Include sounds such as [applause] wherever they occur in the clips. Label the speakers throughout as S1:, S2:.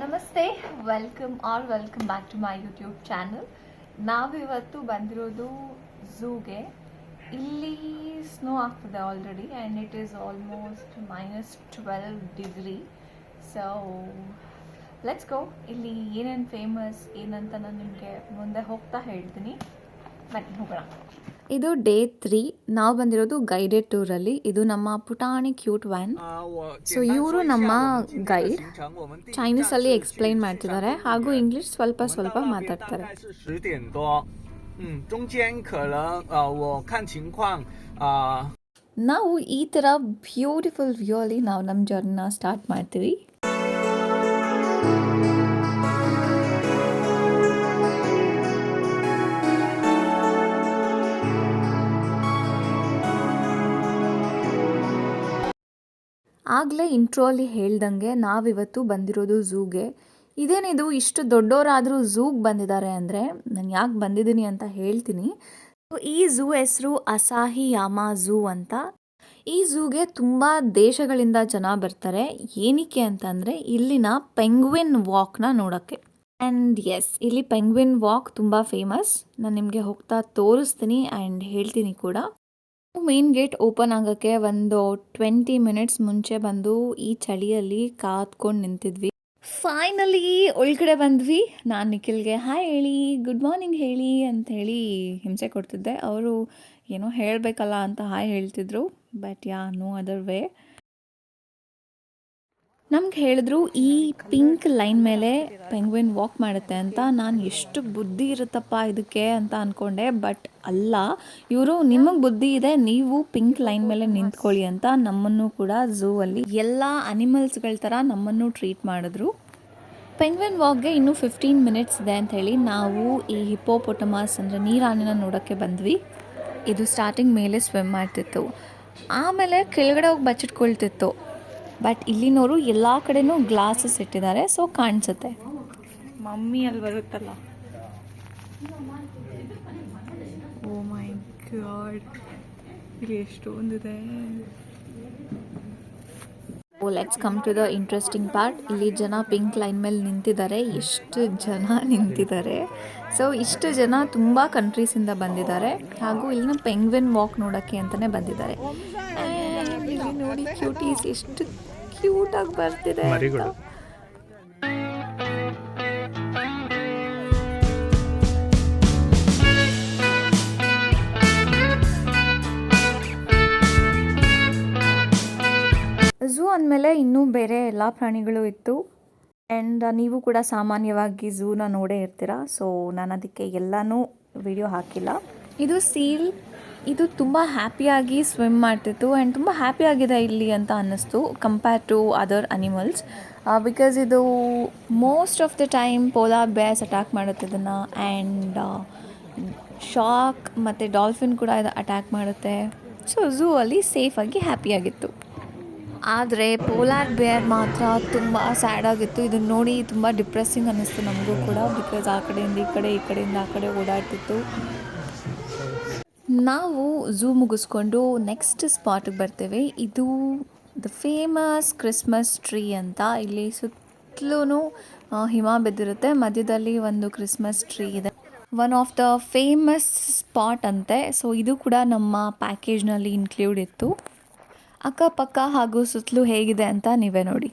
S1: ನಮಸ್ತೆ welcome all welcome back to my YouTube channel ನಾವಿವತ್ತು ಬಂದಿರೋದು ಝೂಗೆ. ಇಲ್ಲಿ ಸ್ನೋ ಆಗ್ತದೆ already and it is almost minus twelve degree so let's go ಇಲ್ಲಿ ಏನೇನು ಫೇಮಸ್ ಏನಂತ ನಾನು ನಿಮಗೆ ಮುಂದೆ ಹೋಗ್ತಾ ಹೇಳ್ತೀನಿ. ಬನ್ನಿ, ಹೋಗೋಣ. ಇದು ಡೇ ತ್ರೀ ನಾವು ಬಂದಿರೋದು ಗೈಡೆಡ್ ಟೂರಲ್ಲಿ ಇದು ನಮ್ಮ ಪುಟಾಣಿ ಕ್ಯೂಟ್ ವ್ಯಾನ್
S2: ಸೊ ಇವರು ನಮ್ಮ ಗೈಡ್
S1: ಚೈನೀಸಲ್ಲಿ ಎಕ್ಸ್ಪ್ಲೈನ್ ಮಾಡ್ತಿದ್ದಾರೆ ಹಾಗೂ ಇಂಗ್ಲಿಷ್ ಸ್ವಲ್ಪ ಸ್ವಲ್ಪ ಮಾತಾಡ್ತಾರೆ
S2: 十点多，嗯，中间可能呃，我看情况啊、
S1: ನಾವು ಈ ಥರ ಬ್ಯೂಟಿಫುಲ್ ವ್ಯೂ ಅಲ್ಲಿ ನಾವು ನಮ್ಮ ಜರ್ನಿನ ಸ್ಟಾರ್ಟ್ ಮಾಡ್ತೀವಿ ಆಗಲೇ ಇಂಟ್ರೋಲಿ ಹೇಳ್ದಂಗೆ ನಾವಿವತ್ತು ಬಂದಿರೋದು ಝೂಗೆ. ಇದೇನಿದು, ಇಷ್ಟು ದೊಡ್ಡವರಾದರೂ ಝೂಗೆ ಬಂದಿದ್ದಾರೆ ಅಂದರೆ ನಾನು ಯಾಕೆ ಬಂದಿದ್ದೀನಿ ಅಂತ ಹೇಳ್ತೀನಿ. ಈ ಝೂ ಹೆಸರು ಅಸಾಹಿ ಯಾಮ ಝೂ ಅಂತ. ಈ ಝೂಗೆ ತುಂಬ ದೇಶಗಳಿಂದ ಜನ ಬರ್ತಾರೆ. ಏನಕ್ಕೆ ಅಂತಂದರೆ ಇಲ್ಲಿನ ಪೆಂಗ್ವಿನ್ ವಾಕ್ನ ನೋಡೋಕ್ಕೆ. ಆ್ಯಂಡ್ ಎಸ್ ಇಲ್ಲಿ ಪೆಂಗ್ವಿನ್ ವಾಕ್ ತುಂಬ ಫೇಮಸ್ ನಾನು ನಿಮಗೆ ಹೋಗ್ತಾ ತೋರಿಸ್ತೀನಿ ಆ್ಯಂಡ್ ಹೇಳ್ತೀನಿ ಕೂಡ. ಮೇನ್ ಗೇಟ್ ಓಪನ್ ಆಗೋಕ್ಕೆ ಒಂದು ಟ್ವೆಂಟಿ ಮಿನಿಟ್ಸ್ ಮುಂಚೆ ಬಂದು ಈ ಚಳಿಯಲ್ಲಿ ಕಾತ್ಕೊಂಡು ನಿಂತಿದ್ವಿ. ಫೈನಲಿ ಒಳಗಡೆ ಬಂದ್ವಿ. ನಾನು ನಿಖಿಲ್ಗೆ ಹಾಯ್ ಹೇಳಿ ಗುಡ್ ಮಾರ್ನಿಂಗ್ ಹೇಳಿ ಅಂತ ಹೇಳಿ ಹಿಂಸೆ ಕೊಡ್ತಿದ್ದೆ. ಅವರು ಏನೋ ಹೇಳಬೇಕಲ್ಲ ಅಂತ ಹಾಯ್ ಹೇಳ್ತಿದ್ರು but you know other way ನಮ್ಗೆ ಹೇಳಿದ್ರು, ಈ ಪಿಂಕ್ ಲೈನ್ ಮೇಲೆ ಪೆಂಗ್ವಿನ್ ವಾಕ್ ಮಾಡುತ್ತೆ ಅಂತ ನಾನು ಎಷ್ಟು ಬುದ್ಧಿ ಇರುತ್ತಪ್ಪ ಇದಕ್ಕೆ ಅಂತ ಅಂದ್ಕೊಂಡೆ ಬಟ್ ಅಲ್ಲ, ಇವರು ನಿಮಗೆ ಬುದ್ಧಿ ಇದೆ, ನೀವು ಪಿಂಕ್ ಲೈನ್ ಮೇಲೆ ನಿಂತ್ಕೊಳ್ಳಿ ಅಂತ ನಮ್ಮನ್ನು ಕೂಡ ಝೂ ಅಲ್ಲಿ ಎಲ್ಲ ಅನಿಮಲ್ಸ್ಗಳ ಥರ ನಮ್ಮನ್ನು ಟ್ರೀಟ್ ಮಾಡಿದ್ರು. ಪೆಂಗ್ವಿನ್ ವಾಕ್ಗೆ ಇನ್ನೂ ಫಿಫ್ಟೀನ್ ಮಿನಿಟ್ಸ್ ಇದೆ ಅಂತ ಹೇಳಿ ನಾವು ಈ ಹಿಪ್ಪೋಪೊಟಮಾಸ್ ಅಂದರೆ ನೀರಾನಿನ ನೋಡೋಕ್ಕೆ ಬಂದ್ವಿ. ಇದು ಸ್ಟಾರ್ಟಿಂಗ್ ಮೇಲೆ ಸ್ವಿಮ್ ಮಾಡ್ತಿತ್ತು. ಆಮೇಲೆ ಕೆಳಗಡೆ ಹೋಗಿ ಬಚ್ಚಿಟ್ಕೊಳ್ತಿತ್ತು. ಬಟ್ ಇಲ್ಲಿನವರು ಎಲ್ಲ ಕಡೆನೂ ಗ್ಲಾಸಸ್ ಇಟ್ಟಿದ್ದಾರೆ ಸೊ ಕಾಣಿಸುತ್ತೆ. ಮಮ್ಮಿ ಅಲ್ಲಿ ಬರುತ್ತಲ್ಲ? ಓ ಮೈ ಗಾಡ್ ಇಲ್ಲಿ ಎಷ್ಟೊಂದಿದೆ. ಓ let's come to the interesting part ಇಲ್ಲಿ ಜನ ಪಿಂಕ್ ಲೈನ್ ಮೇಲೆ ನಿಂತಿದ್ದಾರೆ ಎಷ್ಟು ಜನ ನಿಂತಿದ್ದಾರೆ. ಸೊ ಇಷ್ಟು ಜನ ತುಂಬ ಕಂಟ್ರೀಸಿಂದ ಬಂದಿದ್ದಾರೆ ಹಾಗೂ ಇಲ್ಲಿನ ಪೆಂಗ್ವಿನ್ ವಾಕ್ ನೋಡೋಕ್ಕೆ ಅಂತಲೇ ಬಂದಿದ್ದಾರೆ. ನೋಡಿ ಕ್ಯೂಟೀಸ್ ಎಷ್ಟು ಕ್ಯೂಟಾಗಿ ಬರ್ತಿದೆ.
S2: ಮರಿಗಳು.
S1: ಝೂ ಅಂದಮೇಲೆ ಇನ್ನೂ ಬೇರೆ ಎಲ್ಲ ಪ್ರಾಣಿಗಳು ಇತ್ತು ಆ್ಯಂಡ್ ನೀವು ಕೂಡ ಸಾಮಾನ್ಯವಾಗಿ ಝೂನ ನೋಡೇ ಇರ್ತೀರ ಸೊ ನಾನು ಅದಕ್ಕೆ ಎಲ್ಲನೂ ವಿಡಿಯೋ ಹಾಕಿಲ್ಲ ಇದು ಸೀಲ್ ಇದು ತುಂಬ ಹ್ಯಾಪಿಯಾಗಿ ಸ್ವಿಮ್ ಮಾಡ್ತಿತ್ತು ಆ್ಯಂಡ್ ತುಂಬ ಹ್ಯಾಪಿಯಾಗಿದೆ ಇಲ್ಲಿ ಅಂತ ಅನ್ನಿಸ್ತು compare to other animals because ಇದು most of the time polar bears attack ಮಾಡುತ್ತೆ ಇದನ್ನು ಆ್ಯಂಡ್ ಶಾಕ್ ಮತ್ತು ಡಾಲ್ಫಿನ್ ಕೂಡ ಇದು ಅಟ್ಯಾಕ್ ಮಾಡುತ್ತೆ. ಸೊ ಝೂ ಅಲ್ಲಿ ಸೇಫಾಗಿ ಹ್ಯಾಪಿಯಾಗಿತ್ತು ಆದರೆ ಪೋಲಾರ್ ಬೇರ್ ಮಾತ್ರ ತುಂಬ ಸ್ಯಾಡ್ ಆಗಿತ್ತು. ಇದನ್ನ ನೋಡಿ ತುಂಬ ಡಿಪ್ರೆಸ್ಸಿಂಗ್ ಅನ್ನಿಸ್ತು ನಮಗೂ ಕೂಡ ಬಿಕಾಸ್ ಆ ಕಡೆಯಿಂದ ಈ ಕಡೆ, ಈ ಕಡೆಯಿಂದ ಆ ಕಡೆ ಓಡಾಡ್ತಿತ್ತು. ನಾವು ಝೂ ಮುಗಿಸ್ಕೊಂಡು ನೆಕ್ಸ್ಟ್ ಸ್ಪಾಟಿಗೆ ಬರ್ತೇವೆ. ಇದು ದ ಫೇಮಸ್ ಕ್ರಿಸ್ಮಸ್ ಟ್ರೀ ಅಂತ. ಇಲ್ಲಿ ಸುತ್ತಲೂ ಹಿಮ ಬಿದ್ದಿರುತ್ತೆ. ಮಧ್ಯದಲ್ಲಿ ಒಂದು ಕ್ರಿಸ್ಮಸ್ ಟ್ರೀ ಇದೆ. One of the famous spot ಅಂತೆ. ಸೊ ಇದು ಕೂಡ ನಮ್ಮ ಪ್ಯಾಕೇಜ್ನಲ್ಲಿ ಇನ್ಕ್ಲೂಡ್ ಇತ್ತು. ಅಕ್ಕಪಕ್ಕ ಹಾಗೂ ಸುತ್ತಲೂ ಹೇಗಿದೆ ಅಂತ ನೀವೇ ನೋಡಿ.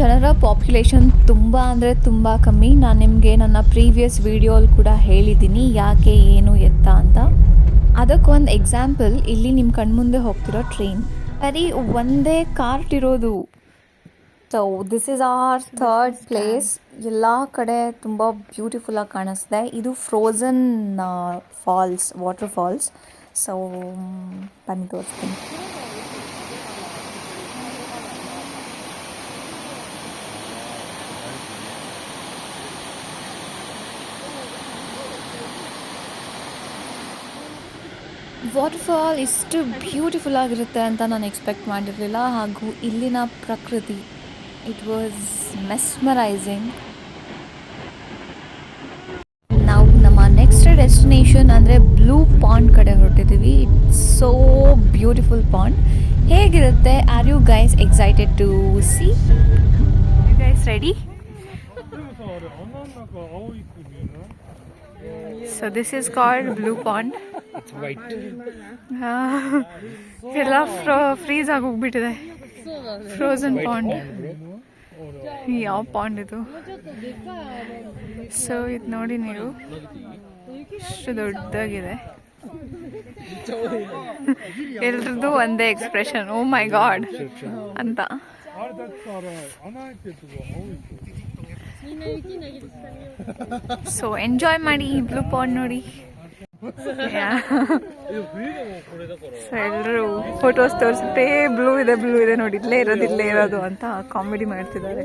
S1: ಜನರ ಪಾಪ್ಯುಲೇಷನ್ ತುಂಬ ಅಂದರೆ ತುಂಬ ಕಮ್ಮಿ. ನಾನು ನಿಮಗೆ ನನ್ನ ಪ್ರೀವಿಯಸ್ ವಿಡಿಯೋಲಿ ಕೂಡ ಹೇಳಿದ್ದೀನಿ ಯಾಕೆ ಏನು ಎತ್ತ ಅಂತ. ಅದಕ್ಕೊಂದು ಎಕ್ಸಾಂಪಲ್ ಇಲ್ಲಿ ನಿಮ್ಮ ಕಣ್ಮುಂದೆ ಹೋಗ್ತಿರೋ ಟ್ರೈನ್ ಬರೀ ಒಂದೇ ಕಾರ್ಟ್ ಇರೋದು. So this is our third place ಎಲ್ಲ ಕಡೆ ತುಂಬ ಬ್ಯೂಟಿಫುಲ್ಲಾಗಿ ಕಾಣಿಸ್ತಿದೆ. ಇದು frozen falls water falls so ಬನ್ನಿ ತೋರಿಸ್ತೀನಿ. ವಾಟರ್ಫಾಲ್ ಇಷ್ಟು ಬ್ಯೂಟಿಫುಲ್ ಆಗಿರುತ್ತೆ ಅಂತ ನಾನು ಎಕ್ಸ್ಪೆಕ್ಟ್ ಮಾಡಿರಲಿಲ್ಲ. ಹಾಗೂ ಇಲ್ಲಿನ ಪ್ರಕೃತಿ ಇಟ್ ವಾಸ್ ಮೆಸ್ಮರೈಸಿಂಗ್ ನಾವು ನಮ್ಮ ನೆಕ್ಸ್ಟ್ ಡೆಸ್ಟಿನೇಷನ್ ಅಂದರೆ ಬ್ಲೂ ಪಾಂಡ್ ಕಡೆ ಹೊರಟಿದ್ದೀವಿ. ಇಟ್ಸ್ ಸೋ ಬ್ಯೂಟಿಫುಲ್ ಪಾಂಡ್ ಹೇಗಿರುತ್ತೆ? Are you guys excited to see guys ready so this is called blue pond ಎಲ್ಲ ಫ್ರೋ ಫ್ರೀಸ್ ಆಗಿ ಹೋಗ್ಬಿಟ್ಟಿದೆ ಫ್ರೋಸನ್ ಪಾಂಡ್ ಯಾವ ಪಾಂಡ್ ಇದು? ಸೊ ಇದು ನೋಡಿ ನೀವು. ಇಷ್ಟು ದೊಡ್ಡದಾಗಿದೆ. ಎಲ್ರದ್ದು ಒಂದೇ ಎಕ್ಸ್ಪ್ರೆಷನ್ ಓ ಮೈ ಗಾಡ್ ಅಂತ. ಸೊ ಎಂಜಾಯ್ ಮಾಡಿ ಬ್ಲೂ ಪಾಂಡ್ ನೋಡಿ. ಎಲ್ಲರೂ ಫೋಟೋಸ್ ತೋರಿಸುತ್ತೆ. ಬ್ಲೂ ಇದೆ ಬ್ಲೂ ಇದೆ ನೋಡಿ ಇಲ್ಲೇ ಇರೋದು ಇಲ್ಲೇ ಇರೋದು ಅಂತ ಕಾಮಿಡಿ ಮಾಡ್ತಿದ್ದಾರೆ.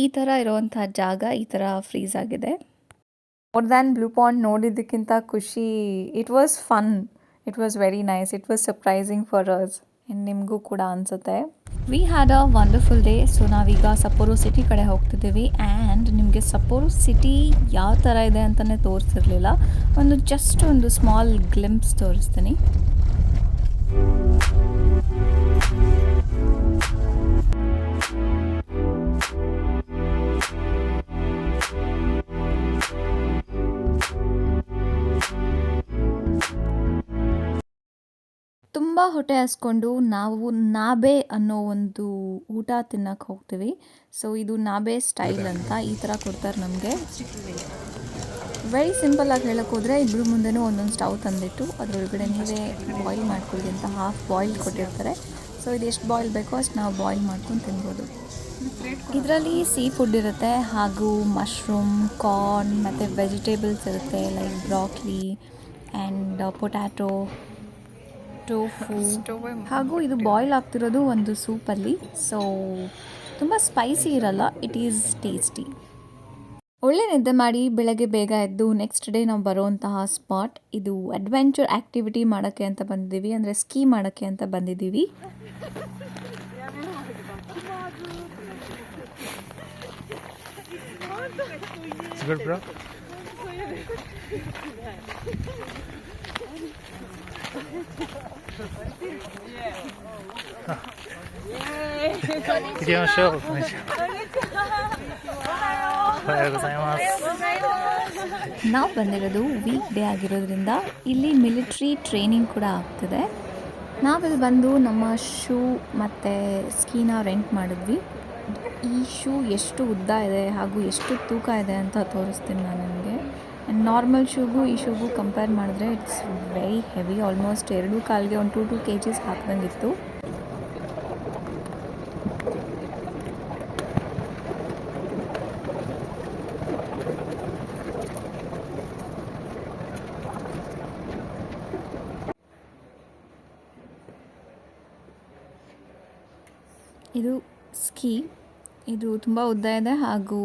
S1: ಈ ಥರ ಇರುವಂತಹ ಜಾಗ ಈ ಥರ ಫ್ರೀಸ್ ಆಗಿದೆ. ಮೋರ್ ದ್ಯಾನ್ ಬ್ಲೂ ಪಾಯಿಂಟ್ ನೋಡಿದ್ದಕ್ಕಿಂತ ಖುಷಿ it was fun it was very nice it was surprising for us and ನಿಮಗೂ ಕೂಡ ಅನಿಸುತ್ತೆ. We had a wonderful day so ನಾವೀಗ ಸಪೋರು ಸಿಟಿ ಕಡೆ ಹೋಗ್ತಿದ್ದೀವಿ. ಆ್ಯಂಡ್ ನಿಮಗೆ ಸಪೋರು ಸಿಟಿ ಯಾವ ಥರ ಇದೆ ಅಂತಲೇ ತೋರಿಸಿರಲಿಲ್ಲ. ಒಂದು ಜಸ್ಟ್ ಒಂದು ಸ್ಮಾಲ್ ಗ್ಲಿಮ್ಸ್ ತೋರಿಸ್ತೀನಿ. ತುಂಬ ಹೊಟ್ಟೆ ಹಸ್ಕೊಂಡು ನಾವು ನಾಬೆ ಅನ್ನೋ ಒಂದು ಊಟ ತಿನ್ನಕ್ಕೆ ಹೋಗ್ತೀವಿ. ಸೊ ಇದು ನಾಬೆ ಸ್ಟೈಲ್ ಅಂತ ಈ ಥರ ಕೊಡ್ತಾರೆ ನಮಗೆ. ವೆರಿ ಸಿಂಪಲ್ ಆಗಿ ಹೇಳಕ್ಕೆ ಹೋದರೆ ಇಬ್ಬರು ಮುಂದೆನೂ ಒಂದೊಂದು ಸ್ಟವ್ ತಂದಿಟ್ಟು ಅದರೊಳಗಡೆ ನೀವೇ ಬಾಯ್ಲ್ ಮಾಡ್ಕೊಳ್ಳಿ ಅಂತ ಹಾಫ್ ಬಾಯ್ಲ್ ಕೊಟ್ಟಿರ್ತಾರೆ. ಸೊ ಇದು ಎಷ್ಟು ಬಾಯ್ಲ್ ಬೇಕೋ ಅಷ್ಟು ನಾವು ಬಾಯ್ಲ್ ಮಾಡ್ಕೊಂಡು ತಿನ್ಬೋದು. ಇದರಲ್ಲಿ ಸೀ ಫುಡ್ ಇರುತ್ತೆ ಹಾಗೂ ಮಶ್ರೂಮ್ ಕಾರ್ನ್ ಮತ್ತು ವೆಜಿಟೇಬಲ್ಸ್ ಇರುತ್ತೆ like broccoli and potato tofu ಹಾಗೂ ಇದು ಬಾಯ್ಲ್ ಆಗ್ತಿರೋದು ಒಂದು ಸೂಪಲ್ಲಿ ಸೊ ತುಂಬ ಸ್ಪೈಸಿ ಇರಲ್ಲ ಇಟ್ ಈಸ್ ಟೇಸ್ಟಿ ಒಳ್ಳೆ ನಿದ್ದೆ ಮಾಡಿ ಬೆಳಗ್ಗೆ ಬೇಗ ಎದ್ದು ನೆಕ್ಸ್ಟ್ ಡೇ ನಾವು ಬರುವಂತಹ ಸ್ಪಾಟ್ ಇದು ಅಡ್ವೆಂಚರ್ ಆ್ಯಕ್ಟಿವಿಟಿ ಮಾಡೋಕ್ಕೆ ಅಂತ ಬಂದಿದ್ದೀವಿ ಅಂದರೆ ಸ್ಕೀ ಮಾಡೋಕ್ಕೆ ಅಂತ ಬಂದಿದ್ದೀವಿ. [laughs]
S3: It's good, bro. Video show. おはようございます。
S1: ನಾವು ಬಂದಿರೋದು ವೀಕ್ ಡೇ ಆಗಿರೋದ್ರಿಂದ ಇಲ್ಲಿ ಮಿಲಿಟ್ರಿ ಟ್ರೈನಿಂಗ್ ಕೂಡ ಆಗ್ತಿದೆ ನಾವಿಲ್ಲಿ ಬಂದು ನಮ್ಮ ಶೂ ಮತ್ತು ಸ್ಕೀನ ರೆಂಟ್ ಮಾಡಿದ್ವಿ ಈ ಶೂ ಎಷ್ಟು ಉದ್ದ ಇದೆ ಹಾಗೂ ಎಷ್ಟು ತೂಕ ಇದೆ ಅಂತ ತೋರಿಸ್ತೀನಿ ನಾನು ನಿಮಗೆ ಆ್ಯಂಡ್ ನಾರ್ಮಲ್ ಶೂಗೂ ಈ ಶೂಗೂ ಕಂಪೇರ್ ಮಾಡಿದ್ರೆ ಇಟ್ಸ್ ವೆರಿ ಹೆವಿ ಆಲ್ಮೋಸ್ಟ್ ಎರಡು ಕಾಲಿಗೆ ಒಂದು ಟೂ ಟು ಕೆ ಜಿಸ್ ಹಾಕ್ದಂಗಿತ್ತು. ಇದು ಸ್ಕೀ ಇದು ತುಂಬ ಉದ್ದ ಇದೆ ಹಾಗೂ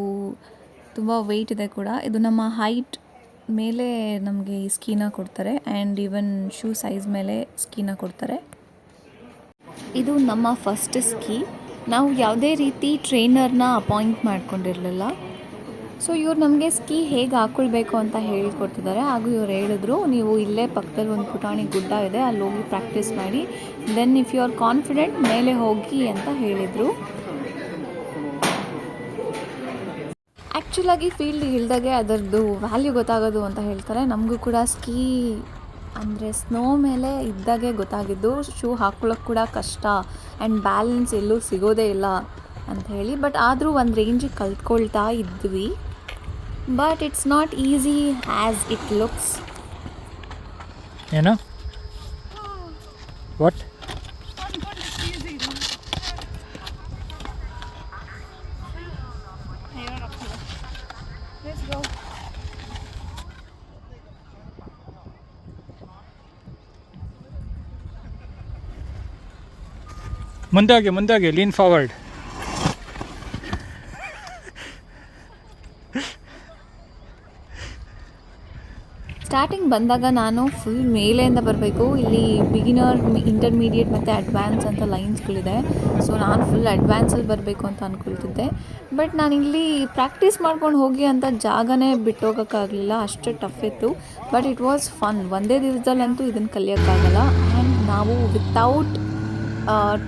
S1: ತುಂಬ ವೆಯ್ಟ್ ಇದೆ ಕೂಡ. ಇದು ನಮ್ಮ ಹೈಟ್ ಮೇಲೆ ನಮಗೆ ಈ ಸ್ಕೀನ ಕೊಡ್ತಾರೆ ಆ್ಯಂಡ್ ಈವನ್ ಶೂ ಸೈಜ್ ಮೇಲೆ ಸ್ಕೀನ ಕೊಡ್ತಾರೆ. ಇದು ನಮ್ಮ ಫಸ್ಟ್ ಸ್ಕೀ ನಾವು ಯಾವುದೇ ರೀತಿ ಟ್ರೈನರ್ನ ಅಪಾಯಿಂಟ್ ಮಾಡ್ಕೊಂಡಿರಲಿಲ್ಲ. ಸೊ ಇವ್ರು ನಮಗೆ ಸ್ಕೀ ಹೇಗೆ ಹಾಕ್ಕೊಳ್ಬೇಕು ಅಂತ ಹೇಳಿಕೊಡ್ತಿದ್ದಾರೆ ಹಾಗೂ ಇವ್ರು ಹೇಳಿದ್ರು, ನೀವು ಇಲ್ಲೇ ಪಕ್ಕದಲ್ಲಿ ಒಂದು ಪುಟಾಣಿ ಗುಡ್ಡ ಇದೆ ಅಲ್ಲಿ ಹೋಗಿ ಪ್ರಾಕ್ಟೀಸ್ ಮಾಡಿ. Then if you are confident ಮೇಲೆ ಹೋಗಿ ಅಂತ ಹೇಳಿದರು. ಆ್ಯಕ್ಚುಲಾಗಿ ಫೀಲ್ಡ್ ಇಳ್ದಾಗೆ ಅದರದ್ದು ವ್ಯಾಲ್ಯೂ ಗೊತ್ತಾಗೋದು ಅಂತ ಹೇಳ್ತಾರೆ. ನಮಗೂ ಕೂಡ ಸ್ಕೀ ಅಂದರೆ ಸ್ನೋ ಮೇಲೆ ಇದ್ದಾಗೆ ಗೊತ್ತಾಗಿದ್ದು ಶೂ ಹಾಕ್ಕೊಳ್ಳೋಕೆ ಕೂಡ ಕಷ್ಟ ಆ್ಯಂಡ್ ಬ್ಯಾಲೆನ್ಸ್ ಎಲ್ಲೂ ಸಿಗೋದೇ ಇಲ್ಲ ಅಂತ ಹೇಳಿ. ಬಟ್ ಆದರೂ ಒಂದು ರೇಂಜಿಗೆ ಕಲ್ತ್ಕೊಳ್ತಾ ಇದ್ವಿ. But it's not easy as it looks
S3: ಏನೋ? Know? ಮುಂದಾಗೆ ಮುಂದಾಗೆ ಲೀನ್ ಫಾರ್ವರ್ಡ್
S1: ಸ್ಟಾರ್ಟಿಂಗ್ ಬಂದಾಗ ನಾನು ಫುಲ್ ಮೇಲೆಯಿಂದ ಬರಬೇಕು. ಇಲ್ಲಿ ಬಿಗಿನರ್ ಇಂಟರ್ಮೀಡಿಯೇಟ್ ಮತ್ತು ಅಡ್ವಾನ್ಸ್ ಅಂತ ಲೈನ್ಸ್ಗಳಿದೆ ಸೊ ನಾನು ಫುಲ್ ಅಡ್ವಾನ್ಸಲ್ಲಿ ಬರಬೇಕು ಅಂತ ಅಂದ್ಕೊಳ್ತಿದ್ದೆ ಬಟ್ ನಾನು ಇಲ್ಲಿ ಪ್ರಾಕ್ಟೀಸ್ ಮಾಡ್ಕೊಂಡು ಹೋಗಿ ಅಂತ ಜಾಗನೇ ಬಿಟ್ಟೋಗೋಕ್ಕಾಗಲಿಲ್ಲ. ಅಷ್ಟು ಟಫ್ ಇತ್ತು. ಬಟ್ ಇಟ್ ವಾಸ್ ಫನ್ ಒಂದೇ ದಿವಸದಲ್ಲಂತೂ ಇದನ್ನು ಕಲಿಯೋಕ್ಕಾಗಲ್ಲ. ಆ್ಯಂಡ್ ನಾವು ವಿತೌಟ್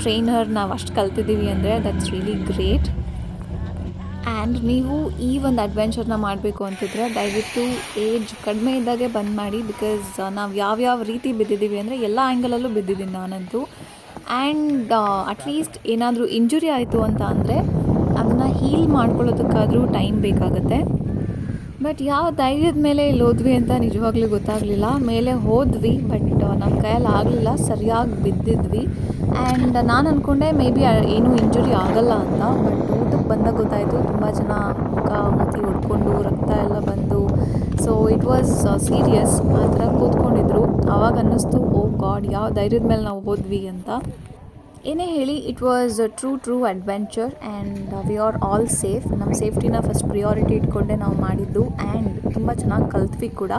S1: ಟ್ರೈನರ್ ನಾವು ಅಷ್ಟು ಕಲ್ತಿದ್ದೀವಿ ಅಂದರೆ ದಟ್ಸ್ ರಿಯಲಿ ಗ್ರೇಟ್ ಆ್ಯಂಡ್ ನೀವು ಈ ಒಂದು ಅಡ್ವೆಂಚರ್ನ ಮಾಡಬೇಕು ಅಂತಿದ್ರೆ ದಯವಿಟ್ಟು ಏಜ್ ಕಡಿಮೆ ಇದ್ದಾಗೆ ಬಂದ್ ಮಾಡಿ ಬಿಕಾಸ್ ನಾವು ಯಾವ್ಯಾವ ರೀತಿ ಬಿದ್ದಿದ್ದೀವಿ ಅಂದರೆ ಎಲ್ಲ ಆ್ಯಂಗಲಲ್ಲೂ ಬಿದ್ದಿದ್ದೀನಿ ನಾನಂತೂ. ಆ್ಯಂಡ್ ಅಟ್ಲೀಸ್ಟ್ ಏನಾದರೂ ಇಂಜುರಿ ಆಯಿತು ಅಂತ ಅಂದರೆ ಅದನ್ನು ಹೀಲ್ ಮಾಡ್ಕೊಳ್ಳೋದಕ್ಕಾದರೂ ಟೈಮ್ ಬೇಕಾಗುತ್ತೆ. ಬಟ್ ಯಾವ ಧೈರ್ಯದ ಮೇಲೆ ಇಲ್ಲಿ ಹೋದ್ವಿ ಅಂತ ನಿಜವಾಗ್ಲೂ ಗೊತ್ತಾಗಲಿಲ್ಲ. ಮೇಲೆ ಹೋದ್ವಿ ಬಟ್ ನಮ್ಮ ಕೈಯಲ್ಲಿ ಆಗಲಿಲ್ಲ. ಸರಿಯಾಗಿ ಬಿದ್ದಿದ್ವಿ. ಆ್ಯಂಡ್ ನಾನು ಅಂದ್ಕೊಂಡೆ ಮೇ ಬಿ ಏನೂ ಇಂಜುರಿ ಆಗಲ್ಲ ಅಂತ. ಬಟ್ ಊಟಕ್ಕೆ ಬಂದಾಗ ಗೊತ್ತಾಯಿತು, ತುಂಬ ಜನ ಮುಖ, ಮುತಿ ಹೊಡ್ಕೊಂಡು ರಕ್ತ ಎಲ್ಲ ಬಂದು. ಸೊ ಇಟ್ ವಾಸ್ ಸೀರಿಯಸ್ ಆ ಥರ ಕೂತ್ಕೊಂಡಿದ್ರು. ಆವಾಗ ಅನ್ನಿಸ್ತು, ಓ ಗಾಡ್, ಯಾವ ಧೈರ್ಯದ ಮೇಲೆ ನಾವು ಹೋದ್ವಿ ಅಂತ. ಏನೇ ಹೇಳಿ it was true true adventure and we are all safe ನಮ್ಮ ಸೇಫ್ಟಿನ ಫಸ್ಟ್ ಪ್ರಿಯಾರಿಟಿ ಇಟ್ಕೊಂಡೆ ನಾವು ಮಾಡಿದ್ದು ಆ್ಯಂಡ್ ತುಂಬ ಚೆನ್ನಾಗಿ ಕಲ್ತ್ವಿ ಕೂಡ.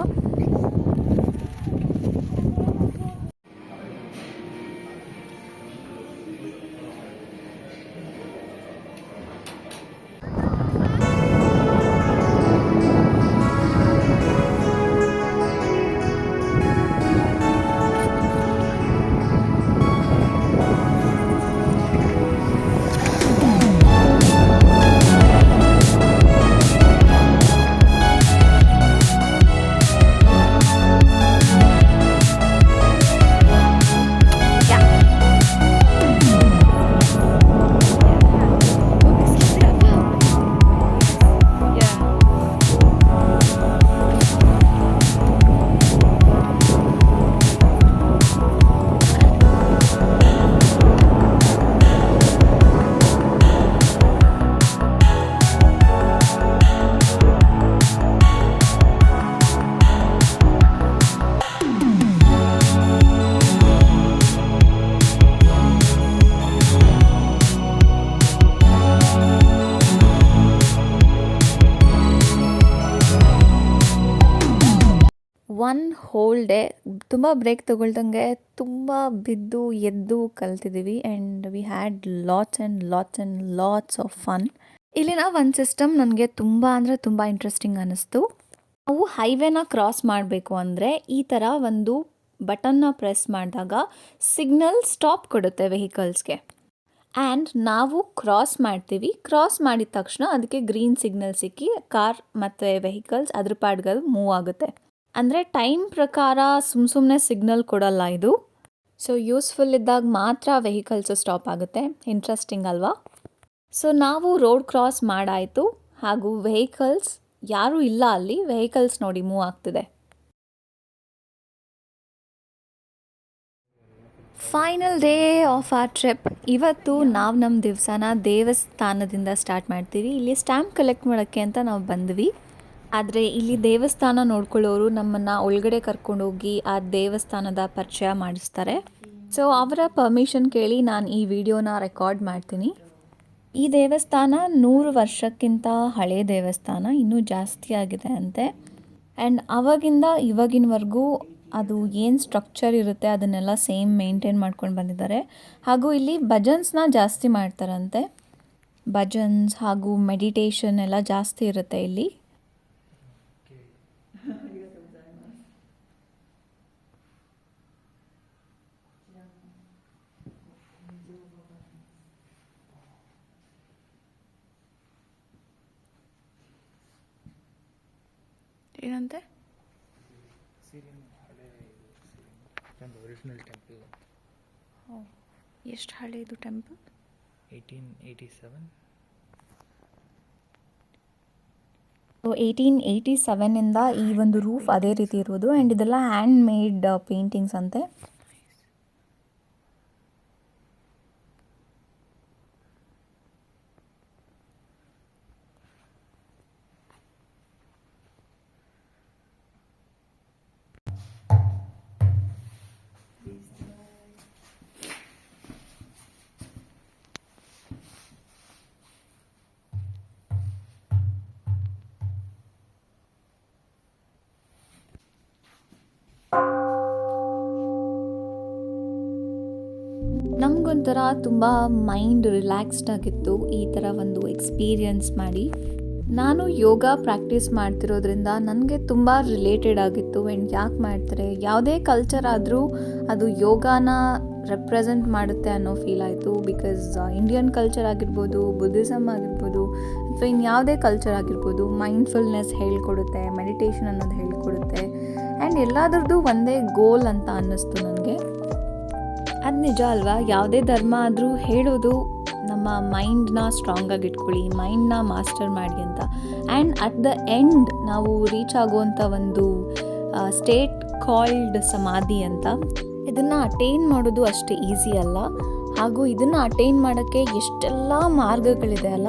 S1: ಹೋಲ್ ಡೇ ತುಂಬ ಬ್ರೇಕ್ ತೊಗೊಳ್ದಂಗೆ ತುಂಬ ಬಿದ್ದು ಎದ್ದು ಕಲ್ತಿದ್ದೀವಿ and we had lots and lots and lots of fun ಇಲ್ಲಿನ ಒಂದು ಸಿಸ್ಟಮ್ ನನಗೆ ತುಂಬ ಅಂದರೆ ತುಂಬ ಇಂಟ್ರೆಸ್ಟಿಂಗ್ ಅನ್ನಿಸ್ತು. ನಾವು ಹೈವೇನ ಕ್ರಾಸ್ ಮಾಡಬೇಕು ಅಂದರೆ ಈ ಥರ ಒಂದು ಬಟನ್ನ ಪ್ರೆಸ್ ಮಾಡಿದಾಗ ಸಿಗ್ನಲ್ ಸ್ಟಾಪ್ ಕೊಡುತ್ತೆ ವೆಹಿಕಲ್ಸ್ಗೆ ಆ್ಯಂಡ್ ನಾವು ಕ್ರಾಸ್ ಮಾಡ್ತೀವಿ. ಕ್ರಾಸ್ ಮಾಡಿದ ತಕ್ಷಣ ಅದಕ್ಕೆ ಗ್ರೀನ್ ಸಿಗ್ನಲ್ ಸಿಕ್ಕಿ ಕಾರ್ ಮತ್ತು ವೆಹಿಕಲ್ಸ್ ಅದ್ರ ಪಾಡ್ಗಲ್ಲಿ ಮೂವ್ ಆಗುತ್ತೆ. ಅಂದರೆ ಟೈಮ್ ಪ್ರಕಾರ ಸುಮ್ ಸುಮ್ಮನೆ ಸಿಗ್ನಲ್ ಕೊಡಲ್ಲ ಇದು. ಸೊ ಯೂಸ್ಫುಲ್ ಇದ್ದಾಗ ಮಾತ್ರ ವೆಹಿಕಲ್ಸು ಸ್ಟಾಪ್ ಆಗುತ್ತೆ. ಇಂಟ್ರೆಸ್ಟಿಂಗ್ ಅಲ್ವಾ? ಸೊ ನಾವು ರೋಡ್ ಕ್ರಾಸ್ ಮಾಡಾಯಿತು. ಹಾಗೂ ವೆಹಿಕಲ್ಸ್ ಯಾರೂ ಇಲ್ಲ ಅಲ್ಲಿ. ವೆಹಿಕಲ್ಸ್ ನೋಡಿ ಮೂವ್ ಆಗ್ತಿದೆ. Final day of our trip ಇವತ್ತು ನಾವು ನಮ್ಮ ದಿವಸನ ದೇವಸ್ಥಾನದಿಂದ ಸ್ಟಾರ್ಟ್ ಮಾಡ್ತೀವಿ. ಇಲ್ಲಿ ಸ್ಟ್ಯಾಂಪ್ ಕಲೆಕ್ಟ್ ಮಾಡೋಕ್ಕೆ ಅಂತ ನಾವು ಬಂದ್ವಿ. ಆದರೆ ಇಲ್ಲಿ ದೇವಸ್ಥಾನ ನೋಡ್ಕೊಳ್ಳೋರು ನಮ್ಮನ್ನು ಒಳಗಡೆ ಕರ್ಕೊಂಡೋಗಿ ಆ ದೇವಸ್ಥಾನದ ಪರಿಚಯ ಮಾಡಿಸ್ತಾರೆ. ಸೊ ಅವರ ಪರ್ಮಿಷನ್ ಕೇಳಿ ನಾನು ಈ ವಿಡಿಯೋನ ರೆಕಾರ್ಡ್ ಮಾಡ್ತೀನಿ. ಈ ದೇವಸ್ಥಾನ ನೂರು ವರ್ಷಕ್ಕಿಂತ ಹಳೆಯ ದೇವಸ್ಥಾನ, ಇನ್ನೂ ಜಾಸ್ತಿ ಆಗಿದೆ ಅಂತೆ. ಆ್ಯಂಡ್ ಅವಾಗಿಂದ ಇವಾಗಿನವರೆಗೂ ಅದು ಏನು ಸ್ಟ್ರಕ್ಚರ್ ಇರುತ್ತೆ ಅದನ್ನೆಲ್ಲ ಸೇಮ್ ಮೇಂಟೈನ್ ಮಾಡ್ಕೊಂಡು ಬಂದಿದ್ದಾರೆ. ಹಾಗೂ ಇಲ್ಲಿ ಭಜನ್ಸ್ನ ಜಾಸ್ತಿ ಮಾಡ್ತಾರಂತೆ. ಭಜನ್ಸ್ ಹಾಗೂ ಮೆಡಿಟೇಷನ್ ಎಲ್ಲ ಜಾಸ್ತಿ ಇರುತ್ತೆ ಇಲ್ಲಿ. ಏನಂತೆ? ಎಷ್ಟು ಹಳೆ ಹಳೆದು
S3: temple eighteen eighty
S1: seven. So eighteen eighty ಸೆವೆನಿಂದ ಈ ಒಂದು ರೂಫ್ ಅದೇ ರೀತಿ ಇರೋದು ಆ್ಯಂಡ್ ಇದೆಲ್ಲ ಹ್ಯಾಂಡ್ ಮೇಡ್ ಪೇಂಟಿಂಗ್ಸ್ ಅಂತೆ? ಒಂಥರ ತುಂಬ ಮೈಂಡ್ ರಿಲ್ಯಾಕ್ಸ್ಡ್ ಆಗಿತ್ತು ಈ ಥರ ಒಂದು ಎಕ್ಸ್ಪೀರಿಯನ್ಸ್ ಮಾಡಿ. ನಾನು ಯೋಗ ಪ್ರಾಕ್ಟೀಸ್ ಮಾಡ್ತಿರೋದ್ರಿಂದ ನನಗೆ ತುಂಬ ರಿಲೇಟೆಡ್ ಆಗಿತ್ತು ಆ್ಯಂಡ್ ಯಾಕೆ ಮಾಡ್ತಾರೆ, ಯಾವುದೇ ಕಲ್ಚರ್ ಆದರೂ ಅದು ಯೋಗಾನ ರೆಪ್ರೆಸೆಂಟ್ ಮಾಡುತ್ತೆ ಅನ್ನೋ ಫೀಲ್ ಆಯಿತು ಬಿಕಾಸ್ ಇಂಡಿಯನ್ ಕಲ್ಚರ್ ಆಗಿರ್ಬೋದು ಬುದ್ಧಿಸಮ್ ಆಗಿರ್ಬೋದು, ಅಥವಾ ಇನ್ಯಾವುದೇ ಕಲ್ಚರ್ ಆಗಿರ್ಬೋದು ಮೈಂಡ್ಫುಲ್ನೆಸ್ ಹೇಳ್ಕೊಡುತ್ತೆ ಮೆಡಿಟೇಷನ್ ಅನ್ನೋದು ಹೇಳ್ಕೊಡುತ್ತೆ. ಆ್ಯಂಡ್ ಎಲ್ಲದರದ್ದು ಒಂದೇ ಗೋಲ್ ಅಂತ ಅನ್ನಿಸ್ತು ನನಗೆ. ಅದು ನಿಜ ಅಲ್ವಾ? ಯಾವುದೇ ಧರ್ಮ ಆದರೂ ಹೇಳೋದು ನಮ್ಮ ಮೈಂಡ್ನ ಸ್ಟ್ರಾಂಗಾಗಿ ಇಟ್ಕೊಳ್ಳಿ ಮೈಂಡ್ನ ಮಾಸ್ಟರ್ ಮಾಡಿ ಅಂತ. ಆ್ಯಂಡ್ ಅಟ್ ದ ಎಂಡ್ ನಾವು ರೀಚ್ ಆಗುವಂಥ ಒಂದು ಸ್ಟೇಟ್ ಕಾಲ್ಡ್ ಸಮಾಧಿ ಅಂತ, ಇದನ್ನು ಅಟೈನ್ ಮಾಡೋದು ಅಷ್ಟು ಈಸಿ ಅಲ್ಲ. ಹಾಗೂ ಇದನ್ನು ಅಟೈನ್ ಮಾಡೋಕ್ಕೆ ಎಷ್ಟೆಲ್ಲ ಮಾರ್ಗಗಳಿದೆ ಅಲ್ಲ?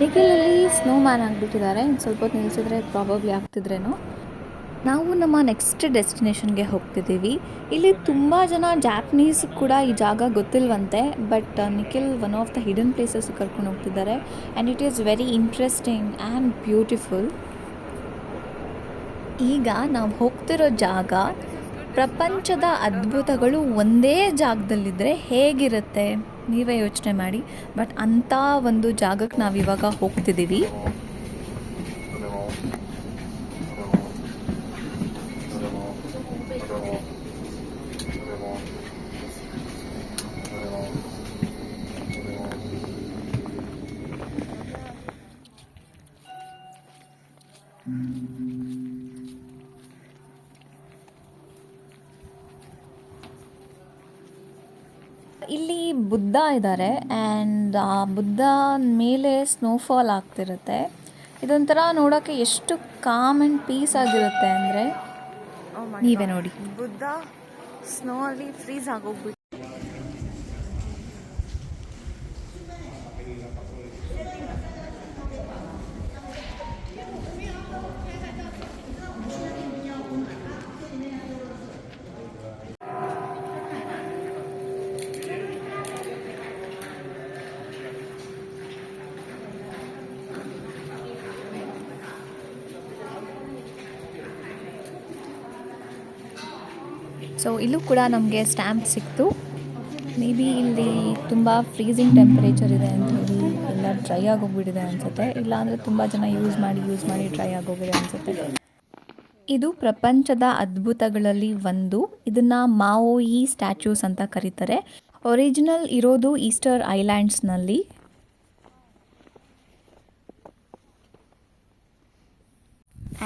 S1: ನಿಖಿಲಲ್ಲಿ ಸ್ನೋ ಮ್ಯಾನ್ ಆಗಿಬಿಟ್ಟಿದ್ದಾರೆ. ಇನ್ನು ಸ್ವಲ್ಪ ಹೊತ್ತು ನಿಲ್ಲಿಸಿದ್ರೆ ಪ್ರಾಬಬ್ಲಿ ಆಗ್ತಿದ್ರೇನೋ? ನಾವು ನಮ್ಮ ನೆಕ್ಸ್ಟ್ ಡೆಸ್ಟಿನೇಷನ್ಗೆ ಹೋಗ್ತಿದ್ದೀವಿ. ಇಲ್ಲಿ ತುಂಬ ಜನ ಜಾಪನೀಸ್ ಕೂಡ ಈ ಜಾಗ ಗೊತ್ತಿಲ್ವಂತೆ but Nikhil one of the hidden places ಕರ್ಕೊಂಡು ಹೋಗ್ತಿದ್ದಾರೆ. And it is very interesting and beautiful ಈಗ ನಾವು ಹೋಗ್ತಿರೋ ಜಾಗ, ಪ್ರಪಂಚದ ಅದ್ಭುತಗಳು ಒಂದೇ ಜಾಗದಲ್ಲಿದ್ದರೆ ಹೇಗಿರುತ್ತೆ? ನೀವೇ ಯೋಚನೆ ಮಾಡಿ. ಬಟ್ ಅಂಥ ಒಂದು ಜಾಗಕ್ಕೆ ನಾವು ಇವಾಗ ಹೋಗ್ತಿದ್ದೀವಿ. ಇಲ್ಲಿ ಬುದ್ಧ ಇದ್ದಾರೆ ಆ್ಯಂಡ್ ಆ ಬುದ್ಧ ಮೇಲೆ ಸ್ನೋಫಾಲ್ ಆಗ್ತಿರುತ್ತೆ. ಇದೊಂಥರ ನೋಡೋಕ್ಕೆ ಎಷ್ಟು ಕಾಮ್ ಆ್ಯಂಡ್ ಪೀಸ್ ಆಗಿರುತ್ತೆ ಅಂದರೆ ನೀವೇ ನೋಡಿ.
S4: ಬುದ್ಧ ಸ್ನೋ ಅಲ್ಲಿ ಫ್ರೀಸ್ ಆಗೋಗ್ಬಿಟ್ಟು
S1: ಸೊ ಇಲ್ಲೂ ಕೂಡ ನಮಗೆ ಸ್ಟ್ಯಾಂಪ್ ಸಿಕ್ತು. ಮೇ ಬಿ ಇಲ್ಲಿ ತುಂಬ ಫ್ರೀಸಿಂಗ್ ಟೆಂಪರೇಚರ್ ಇದೆ ಅಂತ ಹೇಳಿ ಎಲ್ಲ ಡ್ರೈ ಆಗೋಗ್ಬಿಟ್ಟಿದೆ ಅನಿಸುತ್ತೆ. ಇಲ್ಲಾಂದರೆ ತುಂಬ ಜನ ಯೂಸ್ ಮಾಡಿ ಯೂಸ್ ಮಾಡಿ ಡ್ರೈ ಆಗೋಗಿದೆ ಅನಿಸುತ್ತೆ. ಇದು ಪ್ರಪಂಚದ ಅದ್ಭುತಗಳಲ್ಲಿ ಒಂದು. ಇದನ್ನು ಮಾವೋಯಿ ಸ್ಟ್ಯಾಚ್ಯೂಸ್ ಅಂತ ಕರೀತಾರೆ. ಒರಿಜಿನಲ್ ಇರೋದು ಈಸ್ಟರ್ ಐಲ್ಯಾಂಡ್ಸ್ನಲ್ಲಿ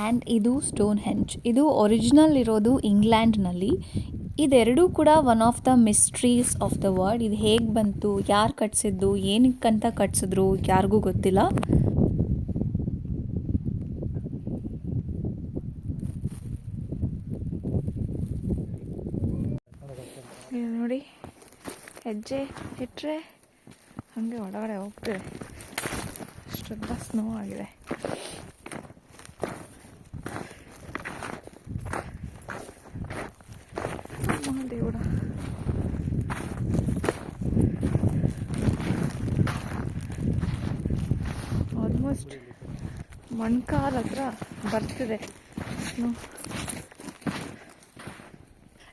S1: ಆ್ಯಂಡ್ ಇದು ಸ್ಟೋನ್ ಹೆಂಚ್ ಇದು ಒರಿಜಿನಲ್ ಇರೋದು ಇಂಗ್ಲೆಂಡ್ನಲ್ಲಿ ಇದೆರಡೂ ಕೂಡ one of the mysteries of the world ಇದು ಹೇಗೆ ಬಂತು, ಯಾರು ಕಟ್ಸಿದ್ದು, ಏನಕ್ಕಂತ ಕಟ್ಸಿದ್ರು ಯಾರಿಗೂ ಗೊತ್ತಿಲ್ಲ.
S4: ನೋಡಿ, ಹೆಜ್ಜೆ ಇಟ್ಟರೆ ಹಾಗೆ ಒಳಗಡೆ ಹೋಗ್ತೇವೆ ಅಷ್ಟೊಂದು ಸ್ನೋ ಆಗಿದೆ. ಮೊಣ್ಕಾಲ್ ಹತ್ರ ಬರ್ತಿದೆ.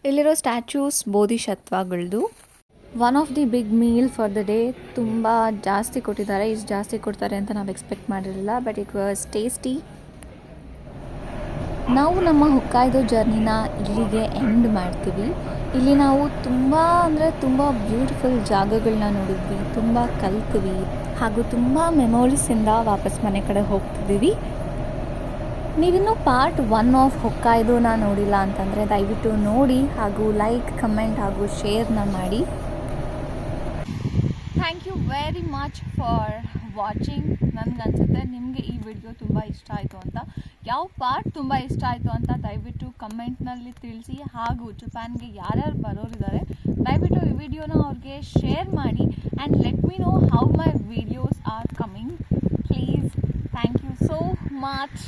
S1: ಇಲ್ಲಿರೋ statues ಬೋಧಿಸತ್ವಗಳದು one of the big meal for the day ತುಂಬ ಜಾಸ್ತಿ ಕೊಟ್ಟಿದ್ದಾರೆ, ಇಷ್ಟು ಜಾಸ್ತಿ ಕೊಡ್ತಾರೆ ಅಂತ ನಾವು ಎಕ್ಸ್ಪೆಕ್ಟ್ ಮಾಡಿರಲಿಲ್ಲ ಬಟ್ ಇಟ್ ವಾಸ್ ಟೇಸ್ಟಿ ನಾವು ನಮ್ಮ ಹುಕ್ಕಾಯ್ದು ಜರ್ನಿನ ಇಲ್ಲಿಗೆ ಎಂಡ್ ಮಾಡ್ತೀವಿ. ಇಲ್ಲಿ ನಾವು ತುಂಬ ಅಂದರೆ ತುಂಬ ಬ್ಯೂಟಿಫುಲ್ ಜಾಗಗಳನ್ನ ನೋಡಿದ್ವಿ, ತುಂಬ ಕಲ್ತ್ವಿ ಹಾಗೂ ತುಂಬ ಮೆಮೊರೀಸಿಂದ ವಾಪಸ್ ಮನೆ ಕಡೆ ಹೋಗ್ತಿದ್ದೀವಿ. ನೀವಿನ್ನೂ ಪಾರ್ಟ್ ಒನ್ ಆಫ್ ಹೊಕ್ಕಾಯ್ದೋನ ನೋಡಿಲ್ಲ ಅಂತಂದರೆ ದಯವಿಟ್ಟು ನೋಡಿ ಹಾಗೂ ಲೈಕ್ ಕಮೆಂಟ್ ಹಾಗೂ ಶೇರ್ನ ಮಾಡಿ. Thank you very much for watching ನನಗೆ ಅನಿಸುತ್ತೆ ನಿಮಗೆ ಈ ವಿಡಿಯೋ ತುಂಬ ಇಷ್ಟ ಆಯಿತು ಅಂತ. ಯಾವ ಪಾರ್ಟ್ ತುಂಬ ಇಷ್ಟ ಆಯಿತು ಅಂತ ದಯವಿಟ್ಟು ಕಮೆಂಟ್ನಲ್ಲಿ ತಿಳಿಸಿ. ಹಾಗೂ ಜಪಾನ್ಗೆ ಯಾರ್ಯಾರು ಬರೋರಿದ್ದಾರೆ, ದಯವಿಟ್ಟು ಈ ವಿಡಿಯೋನ ಅವ್ರಿಗೆ ಶೇರ್ ಮಾಡಿ. And let me know how my videos are coming please thank you so much